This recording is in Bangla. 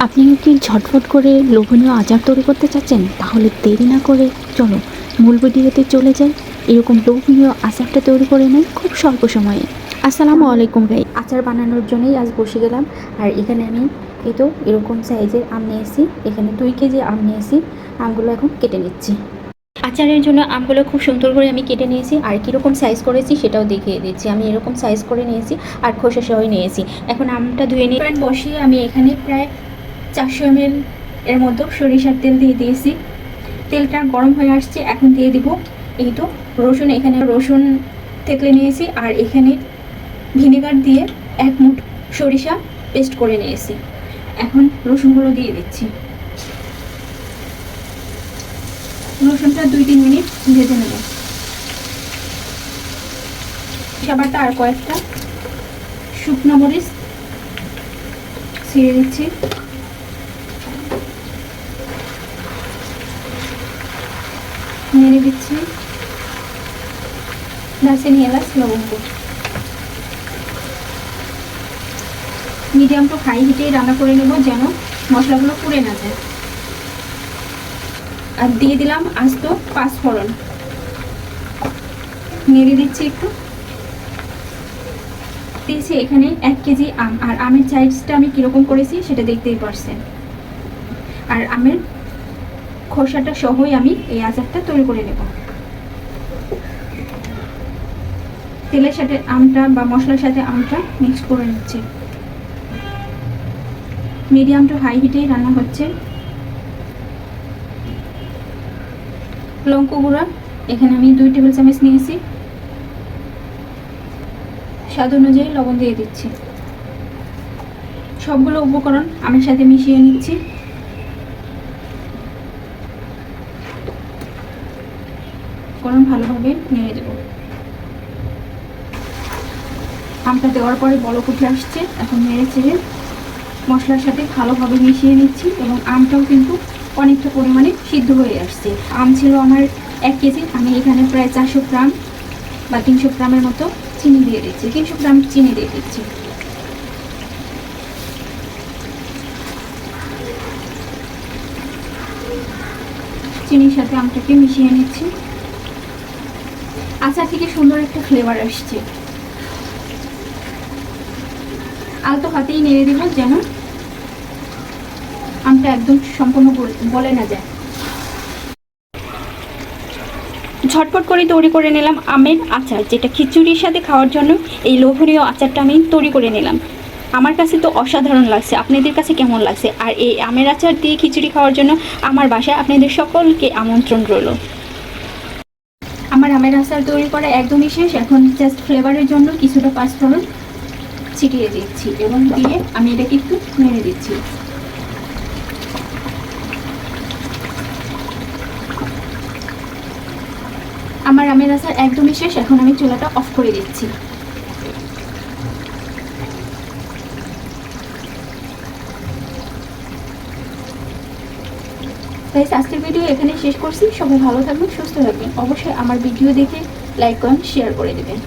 আপনি কি ঝটফট করে লোভনীয় আচার তৈরি করতে চাচ্ছেন? তাহলে দেরি না করে চলো মূল ভিডিওতে চলে যাই। এরকম লোভনীয় আচারটা তৈরি করে নেই খুব স্বল্প সময়ে। আসসালামু আলাইকুম ভাই। আচার বানানোর জন্যই আজ বসে গেলাম। আর এখানে আমি এই তো এরকম সাইজের আম নিয়েছি। এখানে দুই কেজি আম নিয়েছি। আমগুলো এখন কেটে নিচ্ছি। আচারের জন্য আমগুলো খুব সুন্দর করে আমি কেটে নিয়েছি। আর কীরকম সাইজ করেছি সেটাও দেখিয়ে দিচ্ছি। আমি এরকম সাইজ করে নিয়েছি আর খোসা সহ নিয়েছি। এখন আমটা ধুয়ে নিয়ে বসিয়ে আমি এখানে প্রায় চারশো এম এর মতো সরিষার তেল দিয়ে দিয়েছি। তেলটা গরম হয়ে আসছে, এখন দিয়ে দিব এই তো রসুন। এখানে রসুন থেতলে নিয়েছি আর এখানে ভিনেগার দিয়ে এক মুঠ সরিষা পেস্ট করে নিয়েছি। এখন রসুনগুলো দিয়ে দিচ্ছি। রসুনটা দুই তিন মিনিট ভেজে নেব। খাবারটা আর কয়েকটা শুকনো মরিচ ছিঁড়ে দিচ্ছি নেড়ে দিচ্ছি দারচিনি এলাচ লবঙ্গ। মিডিয়াম টু হাই হিটেই রান্না করে নেব যেন মশলাগুলো পুড়ে না যায়। আর দিয়ে দিলাম আস্ত পাঁচফোড়ন। নেড়ে দিচ্ছি একটু। দিয়েছি এখানে এক কেজি আম। আর আমের সাইজটা আমি কীরকম করেছি সেটা দেখতেই পারছেন। আর আমের খোসাটা সহই আমি এই আচারটা তৈরি করে নেব। তেলের সাথে আমটা বা মশলার সাথে আমটা মিক্স করে নিচ্ছি। মিডিয়াম টু হাই হিটেই রান্না হচ্ছে। লঙ্কা গুঁড়া, এখানে আমি দুই টেবিল চামচ নিয়েছি। স্বাদ অনুযায়ী লবণ দিয়ে দিচ্ছি। সবগুলো উপকরণ আমের সাথে মিশিয়ে নিচ্ছি। উপকরণ ভালোভাবে নেড়ে দেব। আমটা দেওয়ার পরে বলক উঠে আসছে, এখন নেড়ে চেড়ে মশলার সাথে ভালোভাবে মিশিয়ে নিচ্ছি এবং আমটাও কিন্তু অনেকটা পরিমাণে সিদ্ধ হয়ে আসছে। আম ছিল আমার এক কেজি, আমি এখানে প্রায় চারশো গ্রাম বা তিনশো গ্রামের মতো চিনি দিয়ে দিচ্ছি, তিনশো গ্রাম চিনি দিয়ে দিচ্ছি। চিনির সাথে আমটাকে মিশিয়ে নিচ্ছি। আচার থেকে সুন্দর একটা ফ্লেভার আসছে। আলতো হাতেই নেড়ে দেবো যেন আমটা একদম সম্পূর্ণ বলে না যায়। ঝটপট করে তৈরি করে নিলাম আমের আচার, যেটা খিচুড়ির সাথে খাওয়ার জন্য এই লোভনীয় আচারটা আমি তৈরি করে নিলাম। আমার কাছে তো অসাধারণ লাগছে, আপনাদের কাছে কেমন লাগছে? আর এই আমের আচার দিয়ে খিচুড়ি খাওয়ার জন্য আমার বাসায় আপনাদের সকলকে আমন্ত্রণ রইল। আমার আমের আচার তৈরি করা একদমই শেষ। এখন জাস্ট ফ্লেভারের জন্য কিছুটা পাঁচফোড়ন ছিটিয়ে দিচ্ছি এবং দিয়ে আমি এটাকে একটু নেড়ে দিচ্ছি। আমার আমের আচার একদমই শেষ। এখন আমি চুলাটা অফ করে দিচ্ছি। তাই আজকের ভিডিও এখানে শেষ করছি। সবাই ভালো থাকবেন, সুস্থ থাকবেন। অবশ্যই আমার ভিডিও দেখে লাইক করেন শেয়ার করে দেবেন।